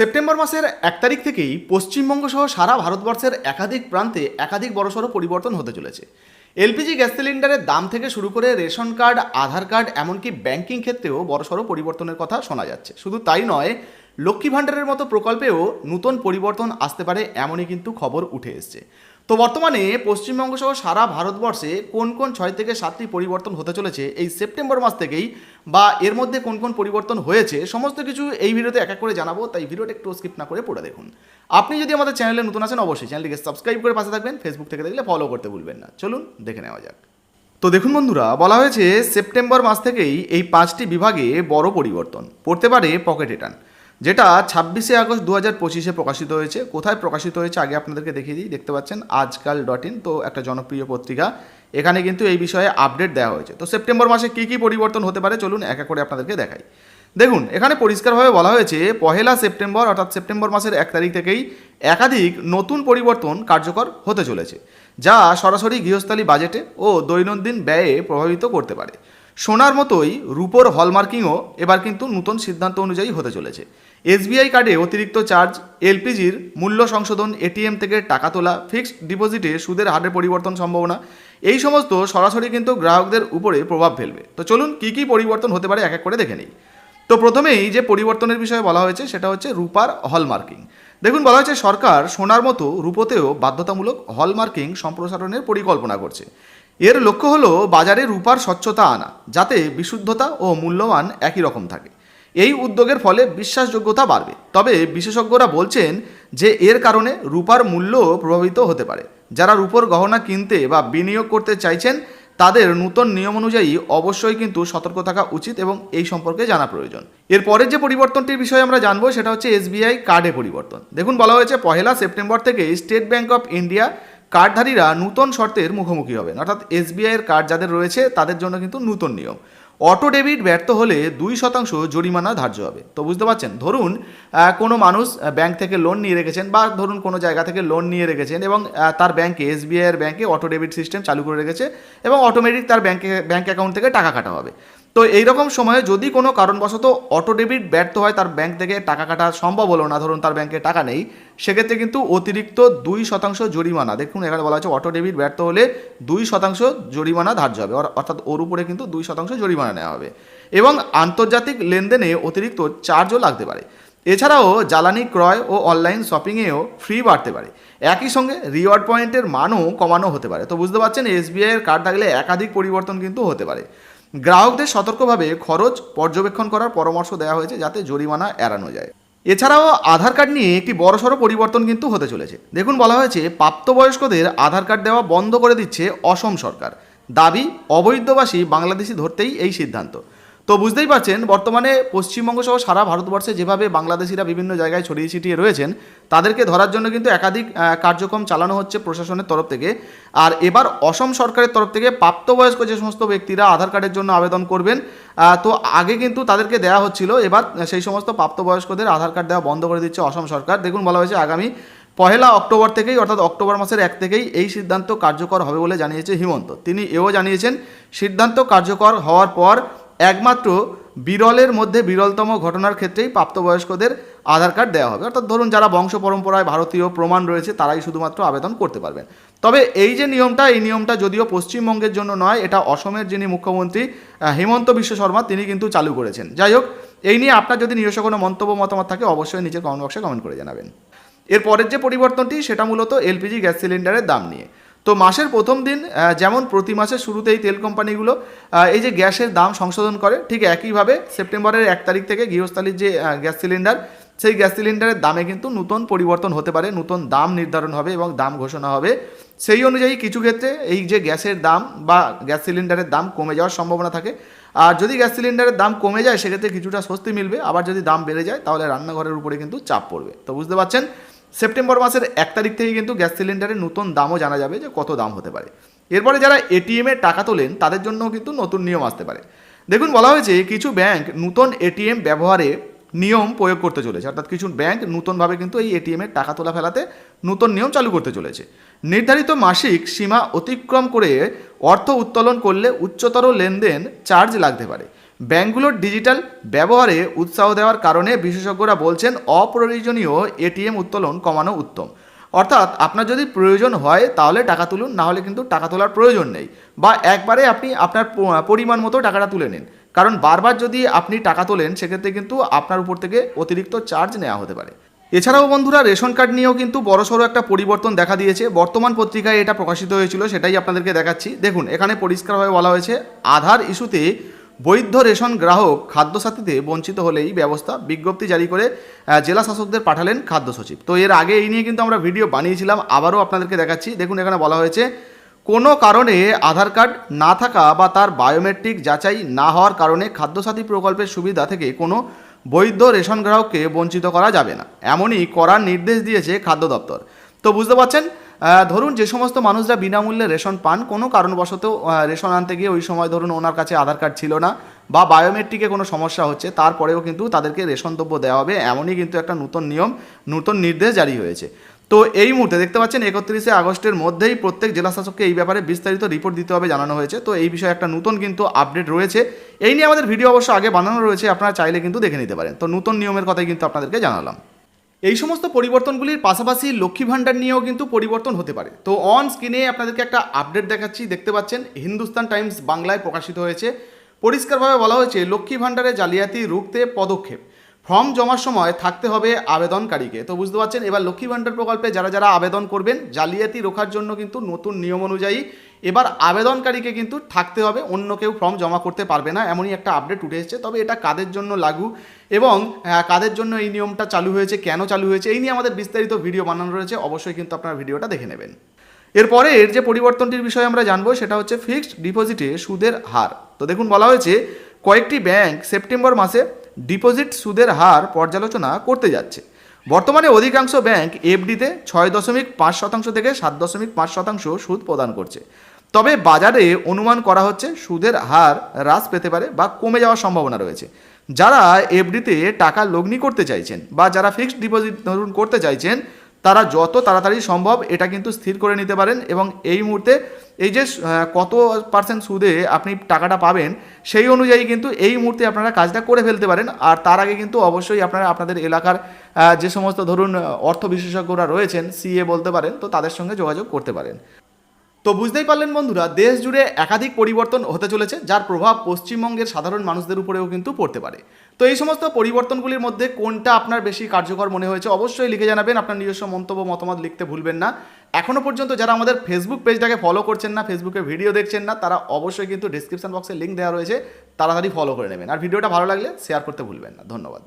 September মাসের এক তারিখ থেকেই পশ্চিমবঙ্গ সহ সারা ভারতবর্ষের একাধিক প্রান্তে একাধিক বড়সড় পরিবর্তন হতে চলেছে। এলপিজি গ্যাস সিলিন্ডারের দাম থেকে শুরু করে রেশন কার্ড, আধার কার্ড, এমনকি ব্যাংকিং ক্ষেত্রেও বড়সড় পরিবর্তনের কথা শোনা যাচ্ছে। শুধু তাই নয়, লক্ষ্মী ভাণ্ডারের মতো প্রকল্পেও নতুন পরিবর্তন আসতে পারে এমনই কিন্তু খবর উঠে এসছে। তো বর্তমানে পশ্চিমবঙ্গ সহ সারা ভারতবর্ষে কোন কোন ছয় থেকে সাতটি পরিবর্তন হতে চলেছে এই সেপ্টেম্বর মাস থেকেই বা এর মধ্যে কোন কোন পরিবর্তন হয়েছে সমস্ত কিছু এই ভিডিওতে এক এক করে জানাব, তাই ভিডিওটা একটু স্কিপ না করে পড়ে দেখুন। আপনি যদি আমাদের চ্যানেলে নতুন আছেন, অবশ্যই চ্যানেলটিকে সাবস্ক্রাইব করে পাশে থাকবেন ফেসবুক থেকে দেখলে ফলো করতে ভুলবেন না। চলুন দেখে নেওয়া যাক। তো দেখুন বন্ধুরা, বলা হয়েছে সেপ্টেম্বর মাস থেকেই এই পাঁচটি বিভাগে বড় পরিবর্তন, পড়তে পারে পকেট রিটার্ন যেটা ছাব্বিশে আগস্ট দু হাজার পঁচিশে প্রকাশিত হয়েছে। কোথায় প্রকাশিত হয়েছে আগে আপনাদেরকে দেখিয়ে দিই, দেখতে পাচ্ছেন আজকাল ডট ইন, তো একটা জনপ্রিয় পত্রিকা। এখানে কিন্তু এই বিষয়ে আপডেট দেওয়া হয়েছে। তো সেপ্টেম্বর মাসে কী কী পরিবর্তন হতে পারে চলুন এক এক করে আপনাদেরকে দেখাই। দেখুন, এখানে পরিষ্কারভাবে বলা হয়েছে, পহেলা সেপ্টেম্বর অর্থাৎ সেপ্টেম্বর মাসের এক তারিখ থেকেই একাধিক নতুন পরিবর্তন কার্যকর হতে চলেছে, যা সরাসরি গৃহস্থালী বাজেটে ও দৈনন্দিন ব্যয়ে প্রভাবিত করতে পারে। সোনার মতোই রুপোর হলমার্কিংও এবার কিন্তু নতুন সিদ্ধান্ত অনুযায়ী হতে চলেছে। এসবিআই কার্ডে অতিরিক্ত চার্জ, এলপিজির মূল্য সংশোধন, এটিএম থেকে টাকা তোলা, ফিক্সড ডিপোজিটে সুদের হারের পরিবর্তন সম্ভাবনা, এই সমস্ত সরাসরি কিন্তু গ্রাহকদের উপরে প্রভাব ফেলবে। তো চলুন কী কী পরিবর্তন হতে পারে এক এক করে দেখে নিই। তো প্রথমেই যে পরিবর্তনের বিষয়ে বলা হয়েছে, সেটা হচ্ছে রূপার হলমার্কিং। দেখুন, বলা হয়েছে সরকার সোনার মতো রূপতেও বাধ্যতামূলক হলমার্কিং সম্প্রসারণের পরিকল্পনা করছে। এর লক্ষ্য হলো বাজারে রূপার স্বচ্ছতা আনা, যাতে বিশুদ্ধতা ও মূল্যমান একই রকম থাকে। এই উদ্যোগের ফলে বিশ্বাসযোগ্যতা বাড়বে। তবে বিশেষজ্ঞরা বলছেন যে এর কারণে রূপার মূল্য প্রভাবিত হতে পারে। যারা রূপর গহনা কিনতে বা বিনিয়োগ করতে চাইছেন, তাদের নূতন নিয়ম অনুযায়ী অবশ্যই কিন্তু সতর্ক থাকা উচিত এবং এই সম্পর্কে জানা প্রয়োজন। এর পরের যে পরিবর্তনটির বিষয়ে আমরা জানব, সেটা হচ্ছে এসবিআই কার্ডে পরিবর্তন। দেখুন, বলা হয়েছে পহেলা সেপ্টেম্বর থেকে স্টেট ব্যাংক অফ ইন্ডিয়া কার্ডধারীরা নূতন শর্তের মুখোমুখি হবেন। অর্থাৎ এসবিআই এর কার্ড যাদের রয়েছে, তাদের জন্য কিন্তু নূতন নিয়ম। অটো ডেবিট ব্যর্থ হলে দুই শতাংশ জরিমানা ধার্য হবে। তো বুঝতে পারছেন? ধরুন কোনো মানুষ ব্যাংক থেকে লোন নিয়ে রেখেছেন বা ধরুন কোনো জায়গা থেকে লোন নিয়ে রেখেছেন এবং তার ব্যাংকে এসবিআইয়ের ব্যাংকে অটো ডেবিট সিস্টেম চালু করে রেখেছে এবং অটোমেটিক তার ব্যাংকে ব্যাঙ্ক অ্যাকাউন্ট থেকে টাকা কাটা হবে। তো এইরকম সময়ে যদি কোনো কারণবশত অটো ডেবিট ব্যর্থ হয়, তার ব্যাংক থেকে টাকা কাটা সম্ভব হলো না, ধরুন তার ব্যাংকে টাকা নেই, সেক্ষেত্রে কিন্তু অতিরিক্ত দুই শতাংশ জরিমানা, দেখুন এখানে বলা হচ্ছে অটো ডেবিট ব্যর্থ হলে দুই শতাংশ জরিমানা ধার্য হবে, অর- অর্থাৎ ওর উপরে কিন্তু দুই শতাংশ জরিমানা নেওয়া হবে। এবং আন্তর্জাতিক লেনদেনে অতিরিক্ত চার্জও লাগতে পারে। এছাড়াও জ্বালানি ক্রয় ও অনলাইন শপিংয়েও ফ্রি বাড়তে পারে। একই সঙ্গে রিওয়ার্ড পয়েন্টের মানও কমানো হতে পারে। তো বুঝতে পারছেন এসবিআই এর কার্ড থাকলে একাধিক পরিবর্তন কিন্তু হতে পারে। গ্রাহকদের সতর্কভাবে খরচ পর্যবেক্ষণ করার পরামর্শ দেওয়া হয়েছে যাতে জরিমানা এড়ানো যায়। এছাড়াও আধার কার্ড নিয়ে একটি বড়সড় পরিবর্তন কিন্তু হতে চলেছে। দেখুন, বলা হয়েছে, প্রাপ্তবয়স্কদের আধার কার্ড দেওয়া বন্ধ করে দিচ্ছে অসম সরকার। দাবি, অবৈধবাসী বাংলাদেশি ধরতেই এই সিদ্ধান্ত। তো বুঝতেই পারছেন, বর্তমানে পশ্চিমবঙ্গ সহ সারা ভারতবর্ষে যেভাবে বাংলাদেশিরা বিভিন্ন জায়গায় ছড়িয়ে ছিটিয়ে রয়েছেন, তাদেরকে ধরার জন্য কিন্তু একাধিক কার্যক্রম চালানো হচ্ছে প্রশাসনের তরফ থেকে। আর এবার অসম সরকারের তরফ থেকে প্রাপ্তবয়স্ক যে সমস্ত ব্যক্তিরা আধার কার্ডের জন্য আবেদন করবেন তো আগে কিন্তু তাদেরকে দেওয়া হচ্ছিল, এবার সেই সমস্ত প্রাপ্তবয়স্কদের আধার কার্ড দেওয়া বন্ধ করে দিচ্ছে অসম সরকার। দেখুন, বলা হয়েছে আগামী পহেলা অক্টোবর থেকেই, অর্থাৎ অক্টোবর মাসের এক থেকেই এই সিদ্ধান্ত কার্যকর হবে বলে জানিয়েছে হিমন্ত। তিনি এও জানিয়েছেন, সিদ্ধান্ত কার্যকর হওয়ার পর একমাত্র বিরলের মধ্যে বিরলতম ঘটনার ক্ষেত্রেই প্রাপ্তবয়স্কদের আধার কার্ড দেওয়া হবে। অর্থাৎ ধরুন যারা বংশ পরম্পরায় ভারতীয় প্রমাণ রয়েছে, তারাই শুধুমাত্র আবেদন করতে পারবেন। তবে এই যে নিয়মটা, এই নিয়মটা যদিও পশ্চিমবঙ্গের জন্য নয়, এটা অসমের যিনি মুখ্যমন্ত্রী হিমন্ত বিশ্ব শর্মা, তিনি কিন্তু চালু করেছেন। যাই হোক, এই নিয়ে আপনার যদি নিজস্ব কোনো মন্তব্য, মতামত থাকে, অবশ্যই নিচে কমেন্ট বক্সে কমেন্ট করে জানাবেন। এর পরের যে পরিবর্তনটি, সেটা মূলত এলপিজি গ্যাস সিলিন্ডারের দাম নিয়ে। তো মাসের প্রথম দিন যেমন প্রতি মাসের শুরুতেই তেল কোম্পানিগুলো এই যে গ্যাসের দাম সংশোধন করে, ঠিক একইভাবে সেপ্টেম্বরের এক তারিখ থেকে গৃহস্থালির যে গ্যাস সিলিন্ডার, সেই গ্যাস সিলিন্ডারের দামে কিন্তু নতুন পরিবর্তন হতে পারে, নতুন দাম নির্ধারণ হবে এবং দাম ঘোষণা হবে। সেই অনুযায়ী কিছু ক্ষেত্রে এই যে গ্যাসের দাম বা গ্যাস সিলিন্ডারের দাম কমে যাওয়ার সম্ভাবনা থাকে। আর যদি গ্যাস সিলিন্ডারের দাম কমে যায়, সেক্ষেত্রে কিছুটা স্বস্তি মিলবে, আবার যদি দাম বেড়ে যায়, তাহলে রান্নাঘরের উপরে কিন্তু চাপ পড়বে। তো বুঝতে পারছেন? সেপ্টেম্বর মাসের এক তারিখ থেকে কিন্তু গ্যাস সিলিন্ডারের নতুন দামও জানা যাবে যে কত দাম হতে পারে। এরপরে যারা এটিএমে টাকা তোলেন, তাদের জন্য কিন্তু নতুন নিয়ম আসতে পারে। দেখুন, বলা হয়েছে কিছু ব্যাংক নতুন এটিএম ব্যবহারে নিয়ম প্রয়োগ করতে চলেছে। অর্থাৎ কিছু ব্যাংক নতুনভাবে কিন্তু এই এটিএমের টাকা তোলা ফেলাতে নতুন নিয়ম চালু করতে চলেছে। নির্ধারিত মাসিক সীমা অতিক্রম করে অর্থ উত্তোলন করলে উচ্চতর লেনদেন চার্জ লাগতে পারে। ব্যাঙ্কগুলোর ডিজিটাল ব্যবহারে উৎসাহ দেওয়ার কারণে বিশেষজ্ঞরা বলছেন, অপ্রয়োজনীয় এটিএম উত্তোলন কমানো উত্তম। অর্থাৎ আপনার যদি প্রয়োজন হয়, তাহলে টাকা তুলুন, না হলে কিন্তু টাকা তোলার প্রয়োজন নেই। বা একবারে আপনি আপনার পরিমাণ মতো টাকাটা তুলে নিন। কারণ বারবার যদি আপনি টাকা তোলেন, সেক্ষেত্রে কিন্তু আপনার উপর থেকে অতিরিক্ত চার্জ নেওয়া হতে পারে। এছাড়াও বন্ধুরা, রেশন কার্ড নিয়েও কিন্তু বড়সড় একটা পরিবর্তন দেখা দিয়েছে। বর্তমান পত্রিকায় এটা প্রকাশিত হয়েছিল, সেটাই আপনাদেরকে দেখাচ্ছি। দেখুন, এখানে পরিষ্কারভাবে বলা হয়েছে, আধার ইস্যুতে বৈধ রেশন গ্রাহক খাদ্যসাথীতে বঞ্চিত হলেই ব্যবস্থা বিজ্ঞপ্তি জারি করে জেলা শাসকদের পাঠালেন খাদ্য সচিব। তো এর আগে এই নিয়ে কিন্তু আমরা ভিডিও বানিয়েছিলাম, আবারও আপনাদেরকে দেখাচ্ছি। দেখুন, এখানে বলা হয়েছে, কোনো কারণে আধার কার্ড না থাকা বা তার বায়োমেট্রিক যাচাই না হওয়ার কারণে খাদ্যসাথী প্রকল্পের সুবিধা থেকে কোনো বৈধ রেশন গ্রাহককে বঞ্চিত করা যাবে না। এমনই করার নির্দেশ দিয়েছে খাদ্য দপ্তর। তো বুঝতে পারছেন ধরুন যে সমস্ত মানুষরা বিনামূল্যে রেশন পান, কোনো কারণবশত রেশন আনতে গিয়ে ওই সময় ধরুন ওনার কাছে আধার কার্ড ছিল না বা বায়োমেট্রিকে কোনো সমস্যা হচ্ছে, তারপরেও কিন্তু তাদেরকে রেশন দ্রব্য দেওয়া হবে, এমনই কিন্তু একটা নতুন নিয়ম, নতুন নির্দেশ জারি হয়েছে। তো এই মুহূর্তে দেখতে পাচ্ছেন একত্রিশে আগস্টের মধ্যেই প্রত্যেক জেলা শাসককে এই ব্যাপারে বিস্তারিত রিপোর্ট দিতে হবে জানানো হয়েছে। তো এই বিষয়ে একটা নতুন কিন্তু আপডেট রয়েছে। এই নিয়ে আমাদের ভিডিও অবশ্য আগে বানানো রয়েছে, আপনারা চাইলে কিন্তু দেখে নিতে পারেন। তো নতুন নিয়মের কথাই কিন্তু আপনাদেরকে জানালাম। এই সমস্ত পরিবর্তনগুলির পাশাপাশি লক্ষ্মী ভাণ্ডার নিয়েও কিন্তু পরিবর্তন হতে পারে। তো অন স্ক্রিনে আপনাদেরকে একটা আপডেট দেখাচ্ছি, দেখতে পাচ্ছেন, হিন্দুস্তান টাইমস বাংলায় প্রকাশিত হয়েছে। পরিষ্কারভাবে বলা হয়েছে, লক্ষ্মী ভাণ্ডারে জালিয়াতি রুখতে পদক্ষেপ। ফর্ম জমার সময় থাকতে হবে আবেদনকারীকে। তো বুঝতে পারছেন, এবার লক্ষ্মী ভাণ্ডার প্রকল্পে যারা যারা আবেদন করবেন, জালিয়াতি রোখার জন্য কিন্তু নতুন নিয়ম অনুযায়ী এবার আবেদনকারীকে কিন্তু থাকতে হবে, অন্য কেউ ফর্ম জমা করতে পারবে না, এমনই একটা আপডেট উঠে এসেছে। তবে এটা কাদের জন্য লাগু এবং কাদের জন্য এই নিয়মটা চালু হয়েছে, কেন চালু হয়েছে, এই নিয়ে আমাদের বিস্তারিত ভিডিও বানানো রয়েছে, অবশ্যই কিন্তু আপনারা ভিডিওটা দেখে নেবেন। এরপরে এর যে পরিবর্তনটির বিষয়ে আমরা জানব, সেটা হচ্ছে ফিক্সড ডিপোজিটে সুদের হার। তো দেখুন, বলা হয়েছে, কয়েকটি ব্যাংক সেপ্টেম্বর মাসে ডিপোজিট সুদের হার পর্যালোচনা করতে যাচ্ছে। বর্তমানে অধিকাংশ ব্যাংক এফডিতে ছয় দশমিক পাঁচ শতাংশ থেকে সাত দশমিক পাঁচ শতাংশ সুদ প্রদান করছে। তবে বাজারে অনুমান করা হচ্ছে সুদের হার হ্রাস পেতে পারে বা কমে যাওয়ার সম্ভাবনা রয়েছে। যারা এফডিতে টাকা লগ্নি করতে চাইছেন বা যারা ফিক্সড ডিপোজিট ধরুন করতে চাইছেন, তারা যত তাড়াতাড়ি সম্ভব এটা কিন্তু স্থির করে নিতে পারেন এবং এই মুহূর্তে এই যে কত পার্সেন্ট সুদে আপনি টাকাটা পাবেন সেই অনুযায়ী কিন্তু এই মুহূর্তে আপনারা কাজটা করে ফেলতে পারেন। আর তার আগে কিন্তু অবশ্যই আপনারা আপনাদের এলাকার যে সমস্ত ধরুন অর্থ বিশেষজ্ঞরা রয়েছেন, সিএ বলতে পারেন, তো তাদের সঙ্গে যোগাযোগ করতে পারেন। তো বুঝতেই পারলেন বন্ধুরা, দেশ জুড়ে একাধিক পরিবর্তন হতে চলেছে, যার প্রভাব পশ্চিমবঙ্গের সাধারণ মানুষদের উপরেও কিন্তু পড়তে পারে। তো এই সমস্ত পরিবর্তনগুলির মধ্যে কোনটা আপনার বেশি কার্যকর মনে হয়েছে অবশ্যই লিখে জানাবেন, আপনার নিজস্ব মন্তব্য, মতামত লিখতে ভুলবেন না। এখনও পর্যন্ত যারা আমাদের ফেসবুক পেজটাকে ফলো করছেন না ফেসবুকে ভিডিও দেখছেন না, তারা অবশ্যই কিন্তু ডিসক্রিপশন বক্সে লিঙ্ক দেওয়া রয়েছে, তাড়াতাড়ি ফলো করে নেবেন। আর ভিডিওটা ভালো লাগলে শেয়ার করতে ভুলবেন না। ধন্যবাদ।